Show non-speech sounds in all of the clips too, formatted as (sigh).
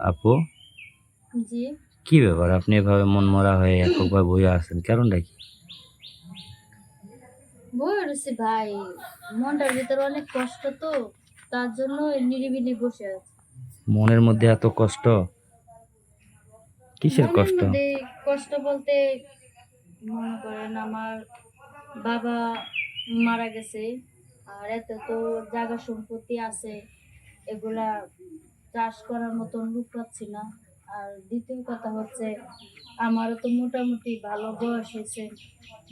আপু? জি। কি ব্যাপার? আপনি এভাবে মন মরা হয়ে এককভাবে বই আছেন কারণটা কি? বই রয়েছে ভাই। মনটার ভিতরে অনেক কষ্ট তো তার জন্য নিরিবিলি বসে আছে। মনের মধ্যে এত কষ্ট? কিসের কষ্ট? কষ্ট বলতে মনে করেন আমার বাবা মারা গেছে আর এত তো জায়গা সম্পত্তি আছে এগুলা চাষ করার মতন লোক পাচ্ছি না। আর দ্বিতীয় কথা হচ্ছে আমারও তো মোটামুটি ভালো বয়স হয়েছে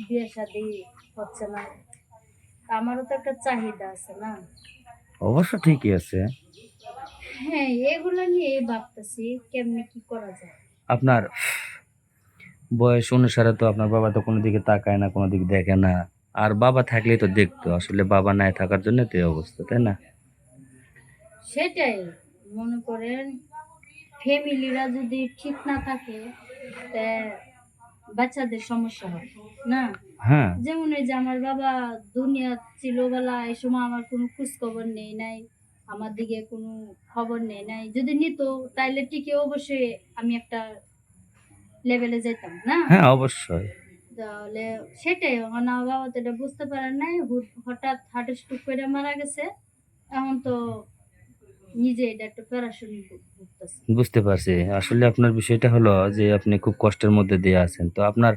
বিয়ে শাদি হচ্ছে না। আমারও তো একটা চাহিদা আছে না। অবশ্য ঠিকই আছে। হ্যাঁ এগুলো নিয়ে ভাবতেছি কেমনে কি করা যায়? আপনার বয়স অনুসারে তো আপনার বাবা তো কোনো দিকে তাকায় না কোনো দিকে দেখে না। আর বাবা থাকলে তো দেখতো আসলে বাবা নাই থাকার জন্য তো এই অবস্থা তাই না? সেটাই। মনে করেন ফ্যামিলিরা যদি ঠিক না থাকে বাচ্চাদের সমস্যা হয় না? হ্যাঁ। যেমন এই যে আমার বাবা দুনিয়া ছিল বেলা এই সময় আমার কোনো খোঁজ খবর নেই নাই আমার দিকে কোনো খবর নেই নাই। যদি নিত তাইলে টিকে অবশ্যই আমি একটা লেভেলে যেতাম না? হ্যাঁ অবশ্যই। তাহলে সেটাই আমার বাবা তো এটা বুঝতে পারেন নাই। হঠাৎ হার্ট স্ট্রোক করে মারা গেছে। এখন তো নিজে এটা একটা বুঝতে পারছি। আসলে আপনার বিষয়টা হলো যে আপনি খুব কষ্টের মধ্যে দিয়ে আছেন। তো আপনার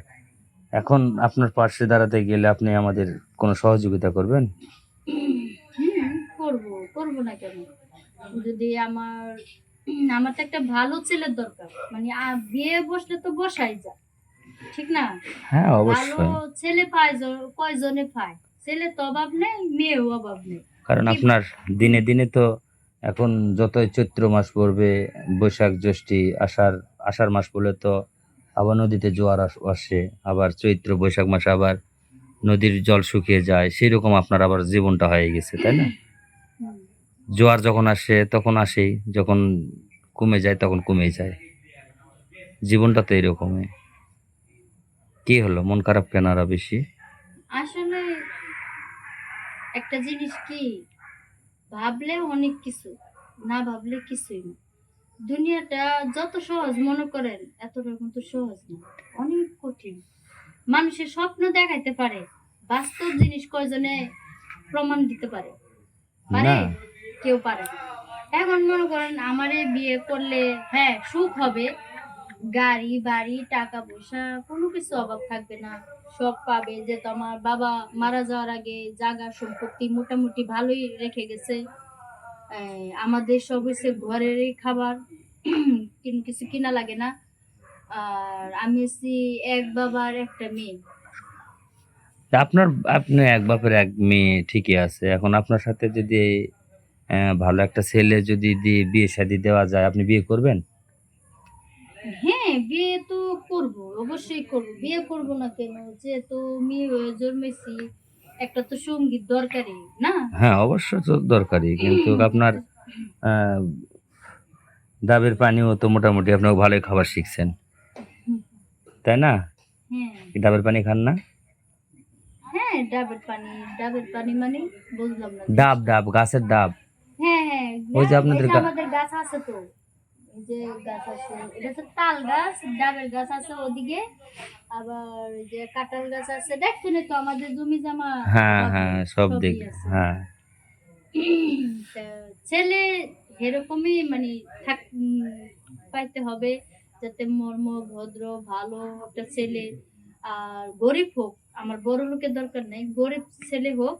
এখন আপনার পার্শ্বে দাঁড়াতে গেলে আপনি আমাদের কোনো সহযোগিতা করবেন? করব। করব না কেন? যদি আমার আমার তো একটা ভালো ছেলের দরকার। মানে বিয়ে বসলে তো বসাই যায়। ঠিক না? হ্যাঁ ভালো ছেলে পায় কয়জনে পায়? ছেলে তো অভাব নেই মেয়েও অভাব নেই। কারণ আপনার দিনে দিনে তো এখন যতই চৈত্র মাস পড়বে, বৈশাখ জ্যৈষ্ঠী, আষাঢ় আষাঢ় মাস পড়লে তো আবার নদীতে জোয়ার আস- আবার চৈত্র, বৈশাখ মাসে আবার নদীর জল শুকিয়ে যায় সেই রকম আপনার আবার জীবনটা হয়ে গেছে, তাই না? জোয়ার যখন আসে, তখন আসেই, যখন কমে যায়, তখন কমে যায়। জীবনটা তো এরকমই। কি হলো? মন খারাপ কেন আরও বেশি? আসলে একটা জিনিস কি ভাবলে অনেক কিছু না ভাবলে কিছুই না। দুনিয়াটা যত সহজ মনে করেন এতটা কিন্তু সহজ না অনেক কঠিন। মানুষের স্বপ্ন দেখাইতে পারে বাস্তব জিনিস কয়জনে প্রমাণ দিতে পারে? পারে? কেউ পারে। এখন মনে করেন আমারে বিয়ে করলে হ্যাঁ সুখ হবে গাড়ি, বাড়ি টাকা পয়সা কোনো কিছু অভাব থাকবে না। সব পাবে যে আমার বাবা মারা যাওয়ার আগে জাগা সম্পত্তি মোটামুটি ভালোই রেখে গেছে। আমাদের সব হচ্ছে ঘরেরই খাবার কিছু কিনা লাগে না। আর আমি হচ্ছি এক বাবার একটা মেয়ে। আপনার, আপনি এক বাপের এক মেয়ে, ঠিকই আছে। এখন আপনার সাথে যদি ভালো একটা ছেলে যদি দিয়ে বিয়ে শাদি দেওয়া যায়, আপনি বিয়ে করবেন? হ্যাঁ বিয়ে তো করব অবশ্যই করব। বিয়ে করব না কেন? যে তো মেয়ে হয়ে জন্মেছি একটা তো সংগীত দরকারি না? হ্যাঁ অবশ্যই তো দরকারি কিন্তু আপনার ডাবের পানিও তো মোটামুটি আপনার ভালোই খাবার শিখছেন। তাই না? হ্যাঁ। ডাবের পানি খান না? হ্যাঁ ডাবের পানি ডাবের পানি মানে বুঝলাম না। ডাব ডাব গাছের ডাব। হ্যাঁ হ্যাঁ ওই যে আপনাদের আমাদের গাছ আছে তো। যে গাছ আছে এটা তো তাল গাছ ডাবের গাছ আছে ওদিকে। আবার যে কাঁঠাল গাছ আছে দেখছেন তো আমাদের জমি জমা হ্যাঁ হ্যাঁ সব হ্যাঁ। (clears throat) ছেলে এরকমই মানে থাক পাইতে হবে যাতে মর্ম ভদ্র ভালো একটা ছেলে আর গরিব হোক। আমার বড় লোকের দরকার নেই গরিব ছেলে হোক।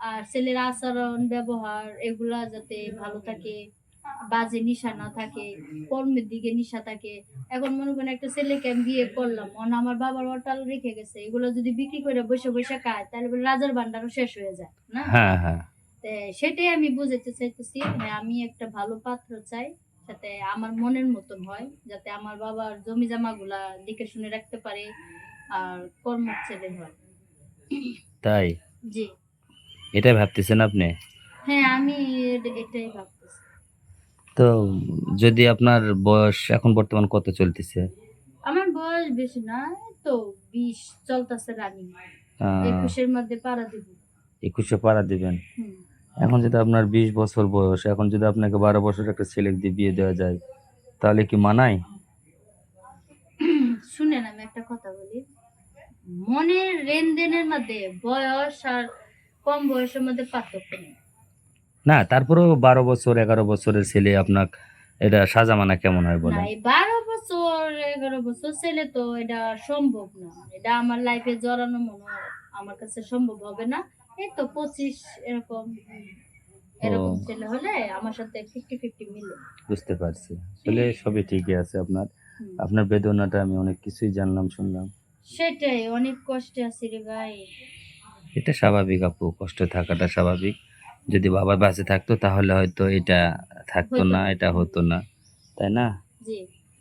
আর ছেলের আচরণ ব্যবহার এগুলা যাতে ভালো থাকে। বাজে নিশা না থাকে কর্মের দিকে নিশা থাকে। এখন মনে করেন একটা ছেলেকে আমি বিয়ে করলাম অন আমার বাবার অটাল রেখে গেছে এগুলো যদি বিক্রি করে বসে বসে খায় তাহলে রাজার ভান্ডারও শেষ হয়ে যায় না? হ্যাঁ হ্যাঁ। সেটাই আমি বুঝাতে চাইতেছি হ্যাঁ আমি একটা ভালো পাত্র চাই যাতে আমার মনের মতন হয় যাতে আমার বাবার জমি জমা গুলা দেখে শুনে রাখতে পারে আর কর্ম ছেলে হয়। তাই? জি। এটাই ভাবতেছেন আপনি? হ্যাঁ আমি এটাই ভাবতেছি। তো যদি আপনার বয়স এখন বর্তমান কত চলতেছে? আমার বয়স বেশি না তো বিশ চলতেছে রানি একুশের মধ্যে পারা দিব। একুশে পাড়া দিবেন। এখন যদি আপনার বিশ বছর বয়স এখন যদি আপনাকে বারো বছর একটা ছেলে দিয়ে বিয়ে দেওয়া যায় তাহলে কি মানায়? (clears throat) শুনেন আমি একটা কথা বলি। মনের লেনদেনের মধ্যে বয়স আর কম বয়সের মধ্যে পার্থক্য নেই। না তারপরেও বারো বছর এগারো বছরের ছেলে আপনার এটা সাজামানা কেমন হয় বলেন? বারো বছর এগারো বছর ছেলে তো এটা সম্ভব না। এটা আমার লাইফে জড়ানো মনে হয় আমার কাছে সম্ভব হবে না। এই তো পঁচিশ এরকম এরকম ছেলে হলে আমার সাথে ফিফটি ফিফটি মিলে। বুঝতে পারছি। আসলে সবই ঠিকই আছে আপনার। আপনার বেদনাটা আমি অনেক কিছুই জানলাম শুনলাম। সেটাই অনেক কষ্টে আছি রে ভাই। এটা স্বাভাবিক আপু কষ্ট থাকাটা স্বাভাবিক। যদি বাবা বাঁচে থাকতো তাহলে হয়তো এটা থাকতো না। এটা হতো না। তাই না?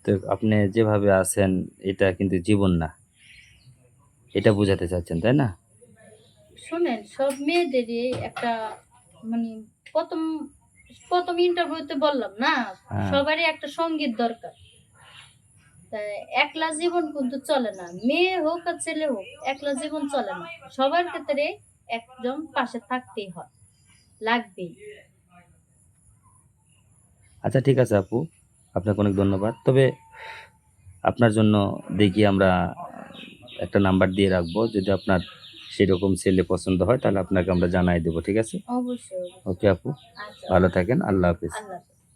তো আপনি যেভাবে আছেন এটা কিন্তু জীবন না। এটা বোঝাতে চাচ্ছেন তাই না? শোনেন সব মেয়েদেরই একটা মানে প্রথম প্রথম ইন্টারভিউতে বললাম না? হ্যাঁ। সবারই একটা সংগীত দরকার। একলা জীবন কিন্তু চলে না। মেয়ে হোক আর ছেলে হোক একলা জীবন চলে না। সবার ক্ষেত্রে একজন পাশে থাকতেই হয়। লাগবেই। আচ্ছা ঠিক আছে আপু। আপনাকে অনেক ধন্যবাদ। তবে আপনার জন্য দেখি আমরা একটা নাম্বার দিয়ে রাখব। যদি আপনার সেরকম ছেলে পছন্দ হয় তাহলে আপনাকে আমরা জানাই দেবো ঠিক আছে? অবশ্যই। ওকে আপু। আচ্ছা। ভালো থাকেন। আল্লাহ হাফেজ।